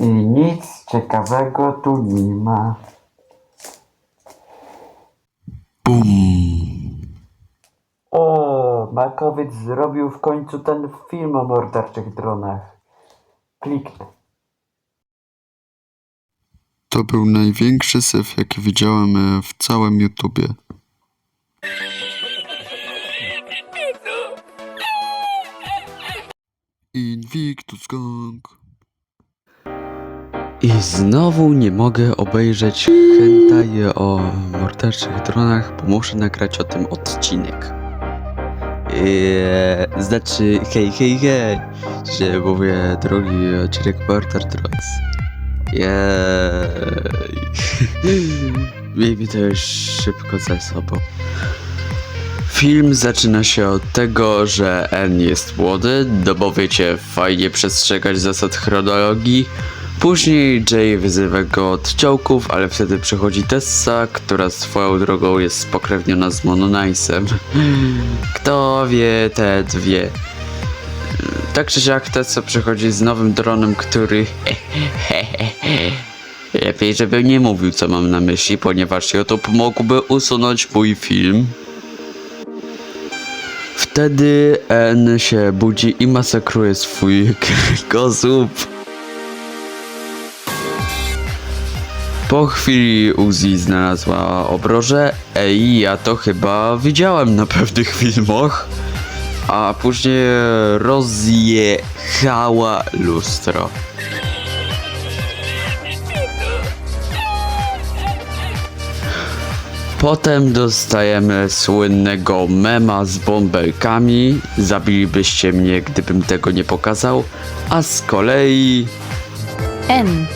I nic ciekawego tu nie ma. O, Makowiec zrobił w końcu ten film o morderczych dronach. Kliknę. To był największy syf, jaki widziałem e, w całym YouTubie. Invictus Gang. I znowu nie mogę obejrzeć hentaje o morderczych dronach, bo muszę nagrać o tym odcinek. Eee, znaczy, hej, hej, hej, że mówię drugi odcinek Morder Drones. Jej. Miejmy to już szybko ze sobą. Film zaczyna się od tego, że N jest młody, no bo wiecie, fajnie przestrzegać zasad chronologii. Później Jay wyzywa go od ciołków, ale wtedy przychodzi Tessa, która swoją drogą jest spokrewniona z Mononice'em. Kto wie, ten wie. Tak czy siak Tessa przychodzi z nowym dronem, który... Lepiej, żebym nie mówił, co mam na myśli, ponieważ YouTube mógłby usunąć mój film. Wtedy N się budzi i masakruje swój kręgosłup. Po chwili Uzi znalazła obroże. Ej, ja to chyba widziałem na pewnych filmach. A później rozjechała lustro. Potem dostajemy słynnego mema z bąbelkami. Zabilibyście mnie, gdybym tego nie pokazał. A z kolei N.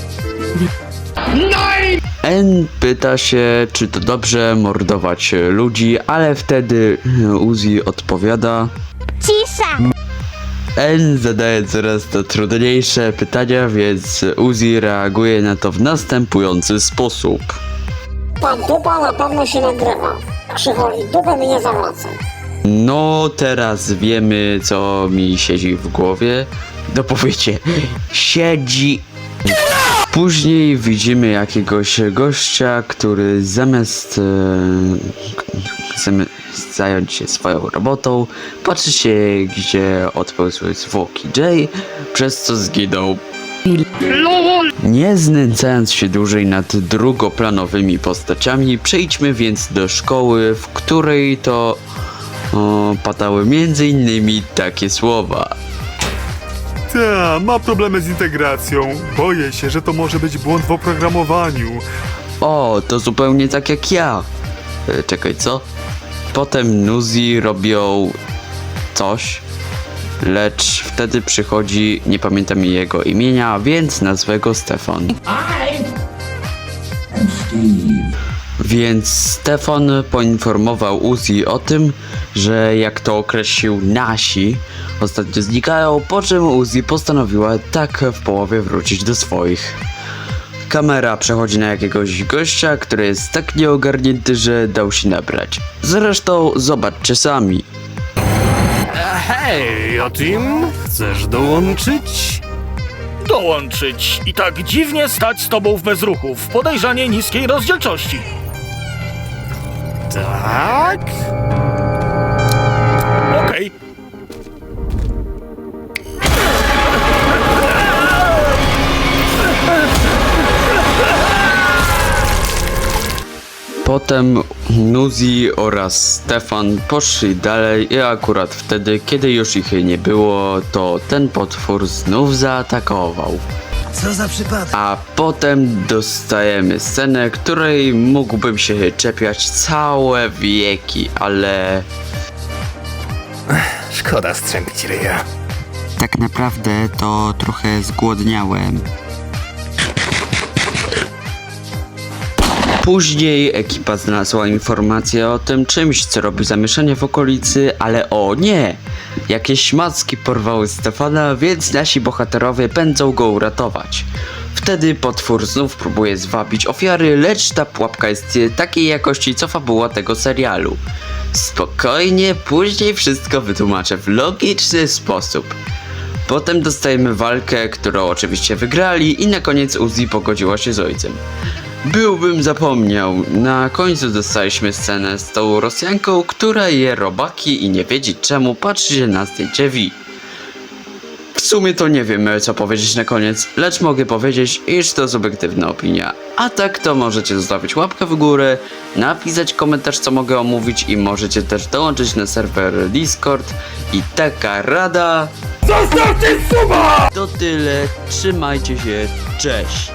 N pyta się, czy to dobrze mordować ludzi, ale wtedy Uzi odpowiada. Cisza! N zadaje coraz to trudniejsze pytania, więc Uzi reaguje na to w następujący sposób. Ta dupa na pewno się nagrywa. Krzywoli, dupę mi nie zawraca. No, teraz wiemy, co mi siedzi w głowie. No powiecie, siedzi. Później widzimy jakiegoś gościa, który zamiast, e, zamiast zająć się swoją robotą, patrzy się, gdzie odpełzły zwłoki Jay, przez co zginął. Nie znęcając się dłużej nad drugoplanowymi postaciami, przejdźmy więc do szkoły, w której to o, padały innymi takie słowa. Ta, ma problemy z integracją. Boję się, że to może być błąd w oprogramowaniu. O, to zupełnie tak jak ja. E, czekaj, co? Potem Nuzi robią coś, lecz wtedy przychodzi, nie pamiętam jego imienia, więc nazwę go Stefan. Więc Stefan poinformował Uzi o tym, że jak to określił nasi, ostatnio znikają, po czym Uzi postanowiła tak w połowie wrócić do swoich. Kamera przechodzi na jakiegoś gościa, który jest tak nieogarnięty, że dał się nabrać. Zresztą zobaczcie sami. Hej, Jotim, chcesz dołączyć? dołączyć i tak dziwnie stać z tobą w bezruchu, w podejrzanie niskiej rozdzielczości. Tak? Okej, Potem Nuzi oraz Stefan poszli dalej i akurat wtedy, kiedy już ich nie było, to ten potwór znów zaatakował. Co za przypadek? A potem dostajemy scenę, której mógłbym się czepiać całe wieki, ale Szkoda strzępić ryja. Tak naprawdę to trochę zgłodniałem. Później ekipa znalazła informację o tym czymś, co robi zamieszanie w okolicy, ale o nie! Jakieś macki porwały Stefana, więc nasi bohaterowie pędzą go uratować. Wtedy potwór znów próbuje zwabić ofiary, lecz ta pułapka jest takiej jakości co fabuła tego serialu. Spokojnie, później wszystko wytłumaczę w logiczny sposób. Potem dostajemy walkę, którą oczywiście wygrali i na koniec Uzi pogodziła się z ojcem. Byłbym zapomniał, na końcu dostaliśmy scenę z tą Rosjanką, która je robaki i nie wiedzieć czemu patrzy się na zdjęcie V. W sumie to nie wiem co powiedzieć na koniec, lecz mogę powiedzieć, iż to subiektywna opinia. A tak to możecie zostawić łapkę w górę, napisać komentarz co mogę omówić i możecie też dołączyć na serwer Discord i taka rada. Zostawcie suba! To tyle, trzymajcie się, cześć!